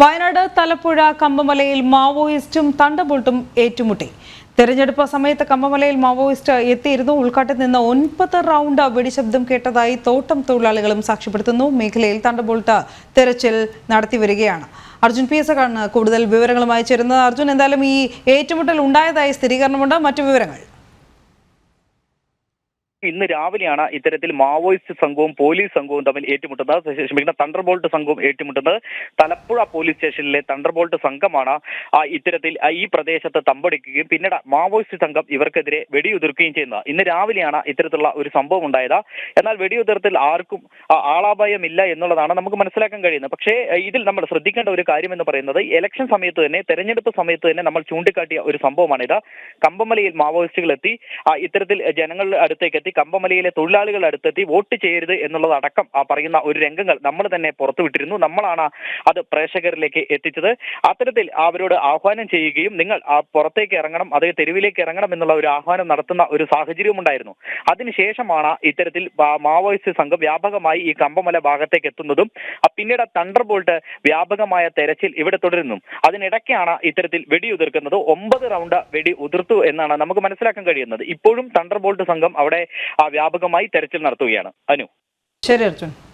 വയനാട് തലപ്പുഴ കമ്പമലയിൽ മാവോയിസ്റ്റും തണ്ടബോൾട്ടും ഏറ്റുമുട്ടി. തെരഞ്ഞെടുപ്പ് സമയത്ത് കമ്പമലയിൽ മാവോയിസ്റ്റ് എത്തിയിരുന്നു. ഉൾക്കാട്ടിൽ നിന്ന് ഒൻപത് റൗണ്ട് വെടിശബ്ദം കേട്ടതായി തോട്ടം തൊഴിലാളികളും സാക്ഷ്യപ്പെടുത്തുന്നു. മേഖലയിൽ തണ്ടബോൾട്ട് തെരച്ചിൽ നടത്തി വരികയാണ്. അർജുൻ പി എസ് കൂടുതൽ വിവരങ്ങളുമായി ചേരുന്നത്. അർജുൻ എന്തായാലും ഈ ഏറ്റുമുട്ടൽ ഉണ്ടായതായി സ്ഥിരീകരണമുണ്ട്. മറ്റു വിവരങ്ങൾ? ഇന്ന് രാവിലെയാണ് ഇത്തരത്തിൽ മാവോയിസ്റ്റ് സംഘവും പോലീസ് സംഘവും തമ്മിൽ ഏറ്റുമുട്ടുന്നത്. ക്ഷമിക്കുന്ന തണ്ടർബോൾട്ട് സംഘവും ഏറ്റുമുട്ടുന്നത്. തലപ്പുഴ പോലീസ് സ്റ്റേഷനിലെ തണ്ടർബോൾട്ട് സംഘമാണ് ഇത്തരത്തിൽ ഈ പ്രദേശത്ത് തമ്പടിക്കുകയും പിന്നീട് മാവോയിസ്റ്റ് സംഘം ഇവർക്കെതിരെ വെടിയുതിർക്കുകയും ചെയ്യുന്നത്. ഇന്ന് രാവിലെയാണ് ഇത്തരത്തിലുള്ള ഒരു സംഭവം ഉണ്ടായത്. എന്നാൽ വെടിയുതിർത്തിൽ ആർക്കും ആളാപായമില്ല എന്നുള്ളതാണ് നമുക്ക് മനസ്സിലാക്കാൻ കഴിയുന്നത്. പക്ഷേ ഇതിൽ നമ്മൾ ശ്രദ്ധിക്കേണ്ട ഒരു കാര്യം എന്ന് പറയുന്നത് ഇലക്ഷൻ സമയത്ത് തന്നെ തെരഞ്ഞെടുപ്പ് സമയത്ത് തന്നെ നമ്മൾ ചൂണ്ടിക്കാട്ടിയ ഒരു സംഭവമാണിത്. കമ്പമലയിൽ മാവോയിസ്റ്റുകൾ എത്തി ഇത്തരത്തിൽ ജനങ്ങളുടെ അടുത്തേക്ക് എത്തി കമ്പമലയിലെ തൊഴിലാളികൾ അടുത്തെത്തി വോട്ട് ചെയ്യരുത് എന്നുള്ളതടക്കം പറയുന്ന ഒരു രംഗങ്ങൾ നമ്മൾ തന്നെ പുറത്തുവിട്ടിരുന്നു. നമ്മളാണ് അത് പ്രേക്ഷകരിലേക്ക് എത്തിച്ചത്. അത്തരത്തിൽ അവരോട് ആഹ്വാനം ചെയ്യുകയും നിങ്ങൾ ആ പുറത്തേക്ക് ഇറങ്ങണം അതേ തെരുവിലേക്ക് ഇറങ്ങണം എന്നുള്ള ഒരു ആഹ്വാനം നടത്തുന്ന ഒരു സാഹചര്യവും ഉണ്ടായിരുന്നു. അതിനുശേഷമാണ് ഇത്തരത്തിൽ മാവോയിസ്റ്റ് സംഘം വ്യാപകമായി ഈ കമ്പമല ഭാഗത്തേക്ക് എത്തുന്നതും പിന്നീട് തണ്ടർ ബോൾട്ട് വ്യാപകമായ തെരച്ചിൽ ഇവിടെ തുടരുന്നു. അതിനിടയ്ക്കാണ് ഇത്തരത്തിൽ വെടി ഉതിർക്കുന്നത്. ഒമ്പത് റൗണ്ട് വെടി ഉതിർത്തു എന്നാണ് നമുക്ക് മനസ്സിലാക്കാൻ കഴിയുന്നത്. ഇപ്പോഴും തണ്ടർ ബോൾട്ട് സംഘം അവിടെ വ്യാപകമായി തെരച്ചിൽ നടത്തുകയാണ്. അനു. ശരി അർജുൻ.